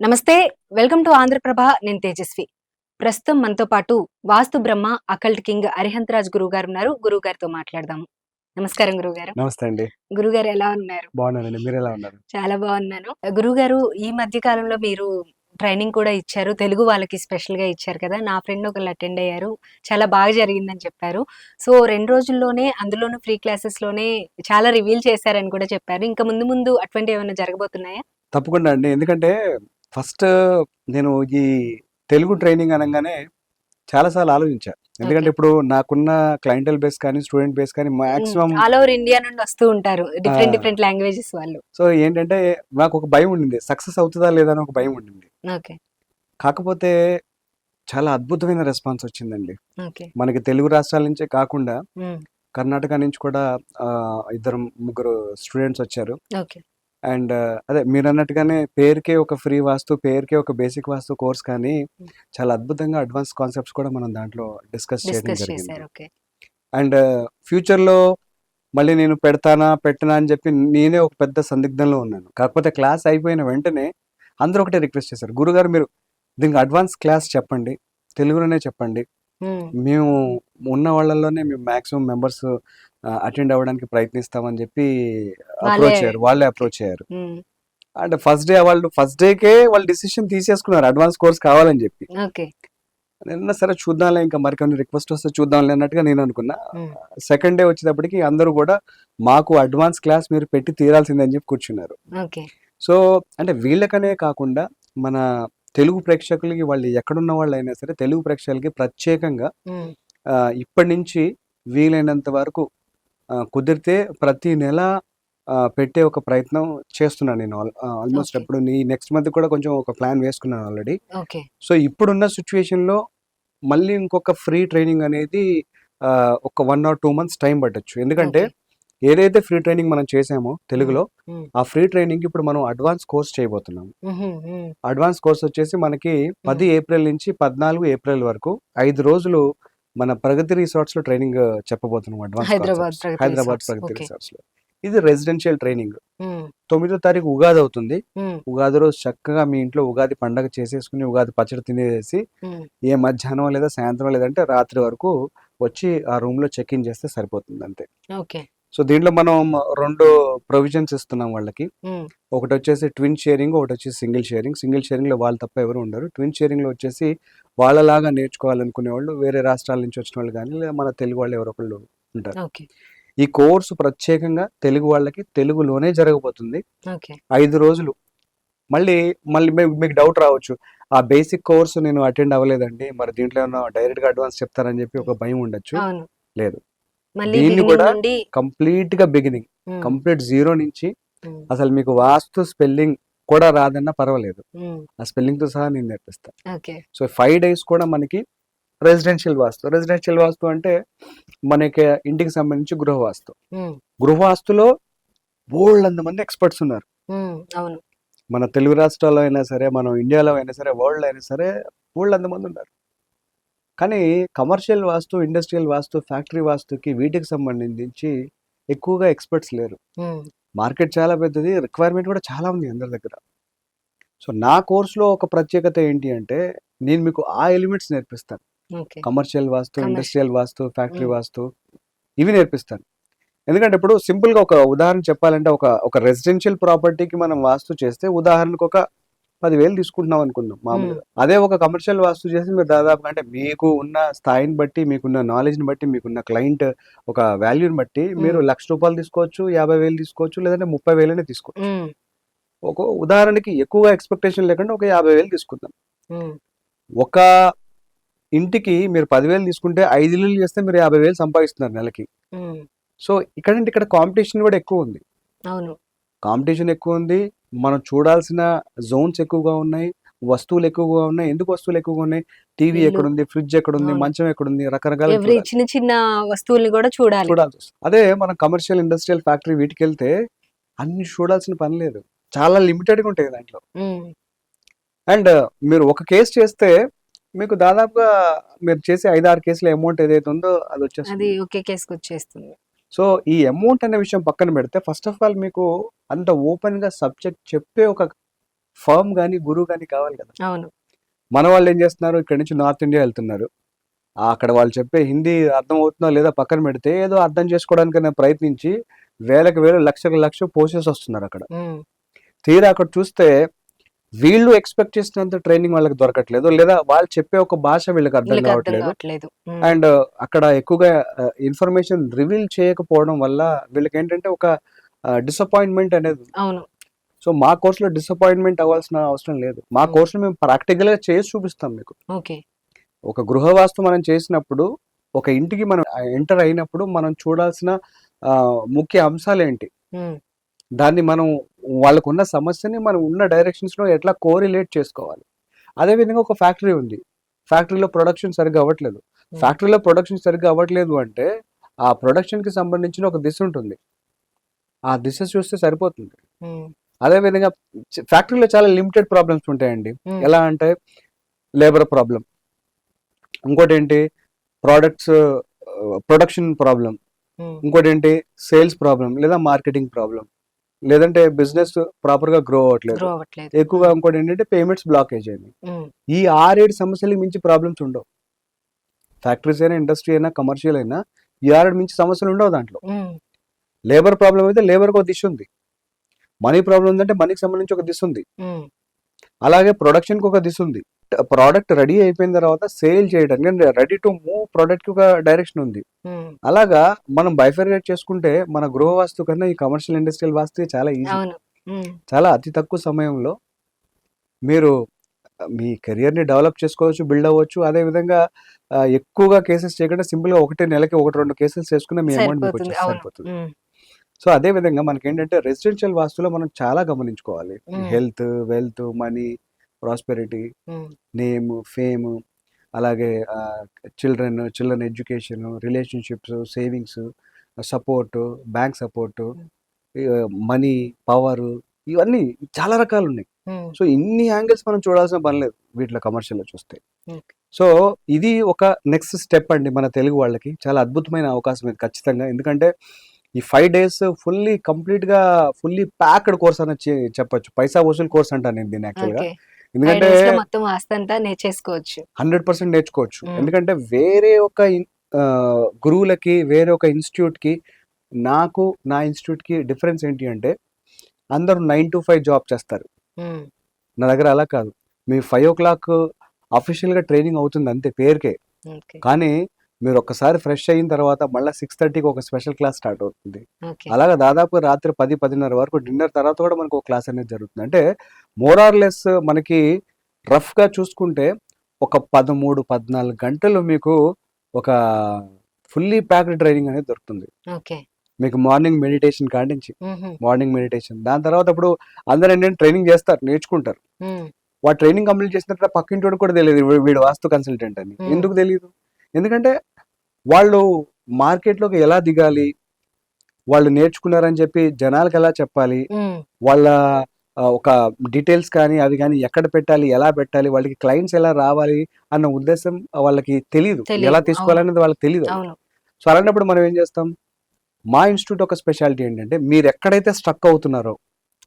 నమస్తే welcome to Andhraprabha నేను తేజస్వి. ప్రస్తుతం మనతో పాటు వాస్తు బ్రహ్మ అకల్ట్ కింగ్ అరిహంతరాజ్ గురువు గారు ఉన్నారు. గురువు గారితో మాట్లాడదాము. నమస్కారం గురువు గారు నమస్తే అండి. గురువు గారు ఎలా ఉన్నారు? బాగున్నానండి. మీరు ఎలా ఉన్నారు? చాలా బాగున్నాను. గురువు గారు ఈ మధ్య కాలంలో మీరు ట్రైనింగ్ కూడా ఇచ్చారు. తెలుగు వాళ్ళకి స్పెషల్గా ఇచ్చారు కదా. నా ఫ్రెండ్ ఒకళ్ళు అటెండ్ అయ్యారు. చాలా బాగా జరిగిందని చెప్పారు. సో రెండు రోజుల్లోనే అందులోనూ ఫ్రీ క్లాసెస్లోనే చాలా రివీల్ చేశారని కూడా చెప్పారు. ఇంకా ముందు ముందు అటువంటి ఏమైనా జరగబోతున్నాయా? తప్పకుండా అండి. ఎందుకంటే ఫస్ట్ నేను ఈ తెలుగు ట్రైనింగ్ అనగానే చాలాసార్లు ఆలోచించా. ఎందుకంటే. ఇప్పుడు నాకున్న క్లయింటల్ బేస్ కానీ స్టూడెంట్ బేస్ కానీ మాక్సిమం ఆల్ ఓవర్ ఇండియా నుండి వస్తూ ఉంటారు. డిఫరెంట్. డిఫరెంట్ లాంగ్వేజెస్ వాళ్ళు. సో ఏంటంటే నాకు ఒక భయం ఉండింది. సక్సెస్ అవుతుందా లేదా అని ఒక భయం ఉండింది. ఓకే. కాకపోతే చాలా అద్భుతమైన రెస్పాన్స్ వచ్చిందండి. మనకి తెలుగు రాష్ట్రాల నుంచే కాకుండా కర్ణాటక నుంచి కూడా ఇద్దరు ముగ్గురు స్టూడెంట్స్ వచ్చారు. ఓకే. అండ్ అదే మీరు అన్నట్టుగానే పేరుకే ఒక ఫ్రీ వాస్తు పేరుకే ఒక బేసిక్ వాస్తు కోర్స్ కానీ. చాలా అద్భుతంగా అడ్వాన్స్ కాన్సెప్ట్స్ కూడా మనం దాంట్లో డిస్కస్ చేయడం జరిగింది. అండ్ ఫ్యూచర్లో మళ్ళీ నేను పెడతానా పెట్టనా అని చెప్పి నేనే ఒక పెద్ద సందిగ్ధంలో ఉన్నాను. కాకపోతే క్లాస్ అయిపోయిన వెంటనే అందరూ ఒకటే రిక్వెస్ట్ చేశారు. గురుగారు మీరు దీనికి అడ్వాన్స్ క్లాస్ చెప్పండి తెలుగులోనే చెప్పండి. మేము ఉన్న వాళ్ళలోనే మేము మాక్సిమం మెంబర్స్ అటెండ్ అవ్వడానికి ప్రయత్నిస్తామని చెప్పి అప్రోచ్ అయ్యారు. వాళ్ళే అప్రోచ్ అయ్యారు. అంటే ఫస్ట్ డే వాళ్ళు ఫస్ట్ డేకే వాళ్ళు డిసిషన్ తీసేసుకున్నారు. అడ్వాన్స్ కోర్స్ కావాలని చెప్పి. నిన్న సరే చూద్దాంలే ఇంకా మరికొన్ని రిక్వెస్ట్ వస్తే చూద్దాంలే అన్నట్టుగా నేను అనుకున్నా. సెకండ్ డే వచ్చేటప్పటికి అందరూ కూడా మాకు అడ్వాన్స్ క్లాస్ మీరు పెట్టి తీరాల్సిందని చెప్పి కూర్చున్నారు. సో అంటే వీళ్ళకనే కాకుండా మన తెలుగు ప్రేక్షకులకి వాళ్ళు ఎక్కడున్న వాళ్ళు అయినా సరే తెలుగు ప్రేక్షకులకి ప్రత్యేకంగా ఇప్పటి నుంచి వీలైనంత వరకు కుదిరితే ప్రతి నెల పెట్టే ఒక ప్రయత్నం చేస్తున్నాను నేను. ఆల్మోస్ట్. ఇప్పుడు నీ నెక్స్ట్ మంత్ కూడా కొంచెం ఒక ప్లాన్ వేసుకున్నాను ఆల్రెడీ. సో ఇప్పుడున్న సిచ్యువేషన్లో మళ్ళీ ఇంకొక ఫ్రీ ట్రైనింగ్ అనేది ఒక one or two months time పట్టొచ్చు. ఎందుకంటే ఏదైతే ఫ్రీ ట్రైనింగ్ మనం చేసామో తెలుగులో. ఆ ఫ్రీ ట్రైనింగ్ ఇప్పుడు మనం అడ్వాన్స్ కోర్స్ చేయబోతున్నాం. అడ్వాన్స్ కోర్స్ వచ్చేసి మనకి పది ఏప్రిల్ నుంచి పద్నాలుగు ఏప్రిల్ వరకు ఐదు రోజులు మన ప్రగతి రిసార్ట్స్లో ట్రైనింగ్ చెప్పబోతున్నాం అడ్వాన్స్ హైదరాబాద్. ప్రగతి. రిసార్ట్స్లో. ఇది రెసిడెన్షియల్ ట్రైనింగ్ తొమ్మిదో తారీఖు ఉగాది అవుతుంది. ఉగాది రోజు చక్కగా మీ ఇంట్లో ఉగాది పండగ చేసేసుకుని ఉగాది పచ్చడి తినేసి ఏ మధ్యాహ్నం లేదా సాయంత్రం లేదంటే రాత్రి వరకు వచ్చి ఆ రూమ్లో చెక్ ఇన్ చేస్తే సరిపోతుంది అంతే ఓకే. సో దీంట్లో మనం రెండు ప్రొవిజన్స్ ఇస్తున్నాం వాళ్ళకి. ఒకటి వచ్చేసి ట్విన్ షేరింగ్ ఒకటి వచ్చేసి సింగిల్ షేరింగ్ సింగిల్ షేరింగ్లో వాళ్ళు తప్ప ఎవరు ఉండరు. ట్విన్ షేరింగ్లో వచ్చేసి వాళ్ళలాగా నేర్చుకోవాలనుకునే వాళ్ళు వేరే రాష్ట్రాల నుంచి వచ్చిన వాళ్ళు కానీ లేదా మన తెలుగు వాళ్ళు ఎవరో ఒకళ్ళు ఉంటారు. ఈ కోర్సు ప్రత్యేకంగా తెలుగు వాళ్ళకి తెలుగులోనే జరగబోతుంది. ఐదు రోజులు. మళ్ళీ మళ్ళీ మీకు డౌట్ రావచ్చు. ఆ బేసిక్ కోర్సు నేను అటెండ్ అవ్వలేదండి. మరి దీంట్లో ఏమన్నా డైరెక్ట్గా అడ్వాన్స్ చెప్తారని చెప్పి ఒక భయం ఉండొచ్చు. లేదు. దీన్ని కూడా కంప్లీట్గా బిగినింగ్ కంప్లీట్ జీరో నుంచి అసలు మీకు వాస్తు స్పెల్లింగ్ కూడా రాదన్నా పర్వాలేదు. ఆ స్పెల్లింగ్తో సహా నేను నేర్పిస్తాను సో ఫైవ్ డేస్ కూడా మనకి రెసిడెన్షియల్ వాస్తు. రెసిడెన్షియల్ వాస్తు అంటే మనకి ఇంటికి సంబంధించి గృహ వాస్తు. గృహ వాస్తులో బోల్డ్ మంది ఎక్స్పర్ట్స్ ఉన్నారు. మన తెలుగు రాష్ట్రాల్లో అయినా సరే మనం ఇండియాలో అయినా సరే వరల్డ్ అయినా సరే బోల్డ్ మంది ఉన్నారు. కానీ commercial vastu industrial vastu factory వాస్తుకి వీటికి సంబంధించి ఎక్కువగా ఎక్స్పర్ట్స్ లేరు. మార్కెట్ చాలా పెద్దది రిక్వైర్మెంట్ కూడా చాలా ఉంది అందరి దగ్గర. సో నా కోర్సులో ఒక ప్రత్యేకత ఏంటి అంటే నేను మీకు ఆ ఎలిమెంట్స్ నేర్పిస్తాను. Commercial vastu. Industrial vastu factory. Vastu ఇవి నేర్పిస్తాను. ఎందుకంటే ఇప్పుడు సింపుల్గా ఒక ఉదాహరణ చెప్పాలంటే ఒక ఒక రెసిడెన్షియల్ ప్రాపర్టీకి మనం వాస్తు చేస్తే ఉదాహరణకు ఒక పదివేలు తీసుకుంటున్నాం అనుకుందాం మామూలుగా. అదే ఒక కమర్షియల్ వాస్తు చేసి మీరు దాదాపు అంటే మీకు ఉన్న స్థాయిని బట్టి మీకున్న నాలెడ్జ్ని బట్టి మీకున్న క్లయింట్ ఒక వాల్యూని బట్టి మీరు లక్ష రూపాయలు తీసుకోవచ్చు యాభై వేలు తీసుకోవచ్చు లేదంటే ముప్పై వేలనే తీసుకోవచ్చు. ఒక ఉదాహరణకి ఎక్కువగా ఎక్స్పెక్టేషన్ లేకుండా ఒక యాభై వేలు తీసుకుందాం. ఒక ఇంటికి మీరు పదివేలు తీసుకుంటే ఐదు ఇల్లు చేస్తే మీరు యాభై వేలు సంపాదిస్తున్నారు నెలకి. సో ఇక్కడ ఇక్కడ కాంపిటీషన్ కూడా ఎక్కువ ఉంది. కాంపిటీషన్ ఎక్కువ ఉంది. మనం చూడాల్సిన జోన్స్ ఎక్కువగా ఉన్నాయి వస్తువులు ఎక్కువగా ఉన్నాయి ఎందుకు వస్తువులు ఎక్కువగా ఉన్నాయి? టీవీ. ఎక్కడుంది ఫ్రిడ్జ్ ఎక్కడుంది. మంచం ఎక్కడుంది రకరకాల చిన్న చిన్న వస్తువుల్ని కూడా చూడాలి. చూడాల్సి అదే మనం కమర్షియల్ ఇండస్ట్రియల్ ఫ్యాక్టరీ వీటికి వెళ్తే అన్ని చూడాల్సిన పని లేదు. చాలా లిమిటెడ్గా ఉంటాయి దాంట్లో. అండ్ మీరు ఒక కేసు చేస్తే మీకు దాదాపుగా మీరు చేసే ఐదు ఆరు కేసుల అమౌంట్ ఏదైతే ఉందో అది అది వచ్చేస్తుంది. ఒకే కేసుకి వచ్చేస్తుంది. సో ఈ అమౌంట్ అనే విషయం పక్కన పెడితే ఫస్ట్ ఆఫ్ ఆల్ మీకు అంత ఓపెన్గా సబ్జెక్ట్ చెప్పే ఒక ఫర్మ్ కానీ గురువు కానీ కావాలి కదా. అవును. మన వాళ్ళు ఏం చేస్తున్నారు? ఇక్కడ నుంచి నార్త్ ఇండియా వెళ్తున్నారు. అక్కడ వాళ్ళు చెప్పే హిందీ అర్థం అవుతుందో లేదా పక్కన పెడితే ఏదో అర్థం చేసుకోవడానికైనా ప్రయత్నించి వేలకు వేలు లక్షలకు లక్ష పోసేసి వస్తున్నారు అక్కడ. తీరా అక్కడ చూస్తే వీళ్ళు ఎక్స్పెక్ట్ చేసినంత ట్రైనింగ్ వాళ్ళకి దొరకట్లేదు లేదా వాళ్ళు చెప్పే ఒక భాష వీళ్ళకి అర్థం కావట్లేదు. అండ్ అక్కడ ఎక్కువగా ఇన్ఫర్మేషన్ రివీల్ చేయకపోవడం వల్ల వీళ్ళకి ఏంటంటే ఒక డిసప్పాయింట్మెంట్ అనేది ఉంది. అవును. సో మా కోర్సులో డిసప్పాయింట్మెంట్ అవ్వాల్సిన అవసరం లేదు. మా. కోర్సులో మేము ప్రాక్టికల్గా చేసి చూపిస్తాం మీకు. ఓకే. ఒక గృహవాస్తు మనం చేసినప్పుడు ఒక ఇంటికి మనం ఎంటర్ అయినప్పుడు మనం చూడాల్సిన ముఖ్య అంశాలు ఏంటి దాన్ని మనం వాళ్ళకున్న సమస్యని మనం ఉన్న డైరెక్షన్స్లో ఎట్లా కోరిలేట్ చేసుకోవాలి? అదే విధంగా ఒక ఫ్యాక్టరీ ఉంది. ఫ్యాక్టరీలో ప్రొడక్షన్ సరిగ్గా అవ్వట్లేదు. ఫ్యాక్టరీలో ప్రొడక్షన్ సరిగ్గా అవ్వట్లేదు అంటే ఆ ప్రొడక్షన్కి సంబంధించిన ఒక దిశ ఉంటుంది. ఆ దిశ చూస్తే సరిపోతుంది. ఉమ్, అదే విధంగా చ- ఫ్యాక్టరీలో చాలా లిమిటెడ్ ప్రాబ్లమ్స్ ఉంటాయండి. ఉమ్, ఎలా అంటే లేబర్ ప్రాబ్లం ఇంకోటి ఏంటి ప్రోడక్ట్స్ ప్రొడక్షన్ ప్రాబ్లం ఇంకోటి ఏంటి సేల్స్ ప్రాబ్లం లేదా మార్కెటింగ్ ప్రాబ్లం లేదంటే బిజినెస్ ప్రాపర్గా గ్రో అవ్వట్లేదు. ఎక్కువగా ఇంకోటి ఏంటంటే పేమెంట్స్ బ్లాకేజ్ అయింది ఈ ఆరేడు సమస్యలకు మించి ప్రాబ్లమ్స్ ఉండవు. ఫ్యాక్టరీస్ అయినా ఇండస్ట్రీ అయినా కమర్షియల్ అయినా ఈ ఆరేడు మించి సమస్యలు ఉండవు దాంట్లో. లేబర్ ప్రాబ్లం అయితే లేబర్కి ఒక దిశ ఉంది. మనీ ప్రాబ్లం ఉందంటే మనీకి సంబంధించి ఒక దిశ ఉంది. అలాగే ప్రొడక్షన్కి ఒక దిశ ఉంది. ప్రోడక్ట్ రెడీ అయిపోయిన తర్వాత సేల్ చేయడానికి రెడీ టు మూవ్ ప్రోడక్ట్కి ఒక డైరెక్షన్ ఉంది. ఉమ్, అలాగా మనం బైఫర్గేట్ చేసుకుంటే మన గృహ వాస్తు కన్నా ఈ కమర్షియల్ ఇండస్ట్రియల్ వాస్తు చాలా ఈజీ ఉమ్, చాలా అతి తక్కువ సమయంలో మీరు మీ career ని డెవలప్ చేసుకోవచ్చు బిల్డ్ అవ్వచ్చు. అదే విధంగా ఎక్కువగా కేసెస్ చేయకుండా సింపుల్గా ఒకటే నెలకి ఒకటి రెండు కేసెస్ చేసుకున్న మీ అమౌంట్ మీకు సరిపోతుంది. సో అదే విధంగా మనకి ఏంటంటే రెసిడెన్షియల్ వాస్తులో మనం చాలా గమనించుకోవాలి. Health wealth money prosperity name fame అలాగే children children education relationships savings support bank support money power ఇవన్నీ చాలా రకాలు ఉన్నాయి సో ఇన్ని యాంగిల్స్ మనం చూడాల్సిన పని లేదు వీటిలో కమర్షియల్లో చూస్తే. సో ఇది ఒక నెక్స్ట్ స్టెప్ అండి మన తెలుగు వాళ్ళకి. చాలా అద్భుతమైన అవకాశం ఇది ఖచ్చితంగా. ఎందుకంటే ఈ ఫైవ్ డేస్ ఫుల్లీ కంప్లీట్గా ఫుల్లీ ప్యాక్డ్ కోర్స్ అని చెప్పొచ్చు. పైసా వసూలు కోర్స్ అంటాను నేను దీన్ని యాక్చువల్గా ఎందుకంటే మొత్తం ఆస్తంతా నేర్చేసుకోవచ్చు. హండ్రెడ్ పర్సెంట్ నేర్చుకోవచ్చు. ఎందుకంటే వేరే ఒక గురువులకి వేరే ఒక ఇన్స్టిట్యూట్కి నాకు నా ఇన్స్టిట్యూట్కి డిఫరెన్స్ ఏంటి అంటే అందరూ నైన్ టు ఫైవ్ జాబ్ చేస్తారు. నా దగ్గర అలా కాదు. మీ ఫైవ్ ఓ క్లాక్ అఫీషియల్గా ట్రైనింగ్ అవుతుంది అంతే పేరుకే. కానీ మీరు ఒక్కసారి ఫ్రెష్ అయిన తర్వాత మళ్ళీ సిక్స్ థర్టీకి ఒక స్పెషల్ క్లాస్ స్టార్ట్ అవుతుంది. అలాగా దాదాపు రాత్రి పది పదిన్నర వరకు డిన్నర్ తర్వాత కూడా మనకు ఒక క్లాస్ అనేది జరుగుతుంది. అంటే మోరార్ లెస్ మనకి రఫ్గా చూసుకుంటే ఒక పదమూడు పద్నాలుగు గంటలు మీకు ఒక ఫుల్లీ ప్యాక్డ్ ట్రైనింగ్ అనేది దొరుకుతుంది. మీకు మార్నింగ్ మెడిటేషన్ కాడించి మార్నింగ్ మెడిటేషన్. దాని తర్వాత ఇప్పుడు అందరూ ఏంటంటే ట్రైనింగ్ చేస్తారు నేర్చుకుంటారు. వాడు ట్రైనింగ్ కంప్లీట్ చేసిన తర్వాత పక్కింటి కూడా తెలియదు వీడు వాస్తు కన్సల్టెంట్ అని. ఎందుకు తెలియదు ఎందుకంటే వాళ్ళు మార్కెట్లోకి ఎలా దిగాలి? వాళ్ళు నేర్చుకున్నారని చెప్పి జనాలకు ఎలా చెప్పాలి? వాళ్ళ ఒక డీటెయిల్స్ కానీ అవి కానీ ఎక్కడ పెట్టాలి? ఎలా పెట్టాలి? వాళ్ళకి క్లయింట్స్ ఎలా రావాలి? అన్న ఉద్దేశం వాళ్ళకి తెలియదు ఎలా. తీసుకోవాలనేది వాళ్ళకి తెలియదు సో అలాంటప్పుడు మనం ఏం చేస్తాం? మా ఇన్స్టిట్యూట్ ఒక స్పెషాలిటీ ఏంటంటే మీరు ఎక్కడైతే స్ట్రక్ అవుతున్నారో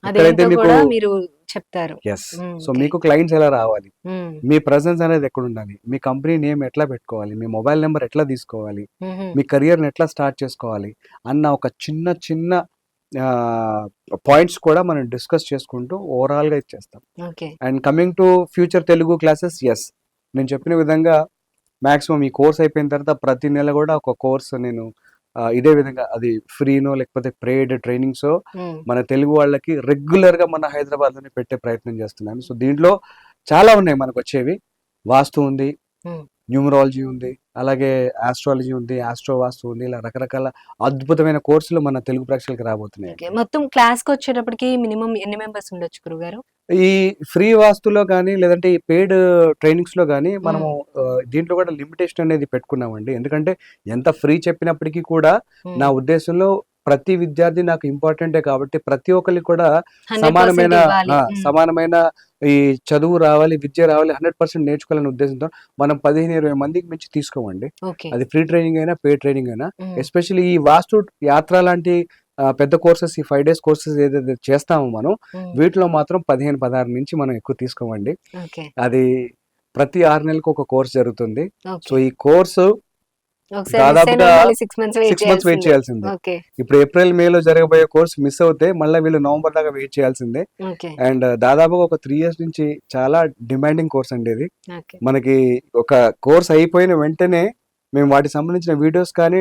ఎక్కడైతే మీకు మీరు చెప్తారు. Yes so. మీకు క్లయింట్స్ ఎలా రావాలి? మీ. ప్రజెన్స్ అనేది ఎక్కడ ఉండాలి మీ కంపెనీ నేమ్ ఎట్లా పెట్టుకోవాలి? మీ మొబైల్ నెంబర్ ఎట్లా తీసుకోవాలి? మీ కెరియర్ని ఎట్లా స్టార్ట్ చేసుకోవాలి? అన్న ఒక చిన్న చిన్న పాయింట్స్ కూడా మనం డిస్కస్ చేసుకుంటూ ఓవరాల్గా ఇచ్చేస్తాం. Okay and coming to future Telugu classes yes నేను చెప్పిన విధంగా మాక్సిమం ఈ కోర్స్ అయిపోయిన తర్వాత ప్రతి నెల కూడా ఒక కోర్స్ నేను ఇదే విధంగా అది ఫ్రీనో లేకపోతే ప్రేడ్ ట్రైనింగ్స్ మన తెలుగు వాళ్ళకి రెగ్యులర్గా మన హైదరాబాద్లోనే పెట్టే ప్రయత్నం చేస్తున్నాను. సో దీంట్లో చాలా ఉన్నాయి మనకు వచ్చేవి. వాస్తు ఉంది. న్యూమరాలజీ ఉంది అలాగే ఆస్ట్రాలజీ ఉంది ఆస్ట్రో వాస్తు ఉంది ఇలా రకరకాల అద్భుతమైన కోర్సులు మన తెలుగు ప్రేక్షకులకు రాబోతున్నాయి. మొత్తం క్లాస్కి వచ్చేటప్పటికి మినిమం ఎన్ని మెంబర్స్ ఉండొచ్చు గురుగారు? ఈ ఫ్రీ వాస్తులో కానీ లేదంటే ఈ పెయిడ్ ట్రైనింగ్స్లో కానీ మనము ఆ, దీంట్లో కూడా లిమిటేషన్ అనేది పెట్టుకున్నామండి. ఎందుకంటే ఎంత ఫ్రీ చెప్పినప్పటికీ కూడా ఉమ్, నా ఉద్దేశంలో ప్రతి విద్యార్థి నాకు ఇంపార్టెంటే కాబట్టి ప్రతి ఒక్కరికి కూడా 100% సమానమైన ఉమ్, సమానమైన ఈ చదువు రావాలి విద్య రావాలి హండ్రెడ్ పర్సెంట్ నేర్చుకోవాలనే ఉద్దేశంతో మనం పదిహేను ఇరవై మందికి మించి తీసుకోమండి. అది ఫ్రీ ట్రైనింగ్ అయినా పే ట్రైనింగ్ అయినా ఎస్పెషల్లీ ఈ వాస్తు యాత్ర లాంటి పెద్ద కోర్సెస్ ఈ ఫైవ్ డేస్ కోర్సెస్ ఏదైతే చేస్తామో మనం వీటిలో మాత్రం పదిహేను పదహారు నుంచి మనం ఎక్కువ తీసుకోమండి. అది ప్రతి ఆరు నెలలకు ఒక కోర్స్ జరుగుతుంది. సో ఈ కోర్సు దాదాపుగా సిక్స్ మంత్స్ వెయిట్ చేయాల్సిందే. ఇప్పుడు ఏప్రిల్ మేలో జరగబోయే కోర్స్ మిస్ అవుతే మళ్ళీ వీళ్ళు నవంబర్ దాకా వెయిట్ చేయాల్సిందే. అండ్ దాదాపుగా ఒక త్రీ ఇయర్స్ నుంచి చాలా డిమాండింగ్ కోర్స్ అండి ఇది. మనకి ఒక కోర్స్ అయిపోయిన వెంటనే మేము వాటికి సంబంధించిన వీడియోస్ కానీ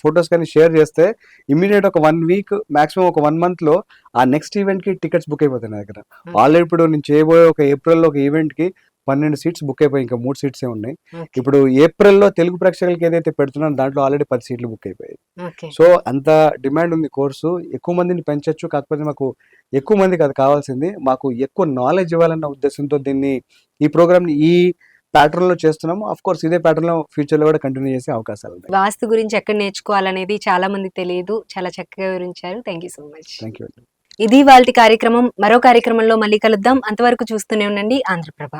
ఫొటోస్ కానీ షేర్ చేస్తే ఇమీడియట్ ఒక వన్ వీక్ మాక్సిమం ఒక వన్ మంత్లో ఆ నెక్స్ట్ ఈవెంట్కి టికెట్స్ బుక్ అయిపోతాయి నా దగ్గర ఆల్రెడీ ఇప్పుడు నేను చేయబోయే ఒక ఏప్రిల్లో ఒక ఈవెంట్కి పన్నెండు సీట్స్ బుక్ అయిపోయి ఇంకా మూడు సీట్స్ ఉన్నాయి. ఓకే. ఇప్పుడు ఏప్రిల్లో తెలుగు ప్రేక్షకులకి ఏదైతే పెడుతున్నారో దాంట్లో ఆల్రెడీ పది సీట్లు బుక్ అయిపోయాయి. సో అంత డిమాండ్ ఉంది కోర్సు ఎక్కువ మందిని పెంచొచ్చు కాకపోతే మాకు ఎక్కువ మందికి అది కావాల్సింది మాకు ఎక్కువ నాలెడ్జ్ ఇవ్వాలన్న ఉద్దేశంతో దీన్ని ఈ ప్రోగ్రామ్ని ఈ ప్యాటర్న్లో చేస్తున్నాము. అఫ్ కోర్స్ ఇదే ప్యాటర్న్లో ఫ్యూచర్లో కూడా కంటిన్యూ చేసే అవకాశాలు ఉన్నాయి. వాస్తు గురించి ఎక్కడ నేర్చుకోవాలనేది చాలా మందికి తెలియదు. చాలా చక్కగా వివరించారు. Thank you so much thank you ఇది వాళ్ళ కార్యక్రమం. మరో కార్యక్రమంలో మళ్ళీ కలుద్దాం. అంతవరకు చూస్తూనే ఉండండి. ఆంధ్రప్రభ.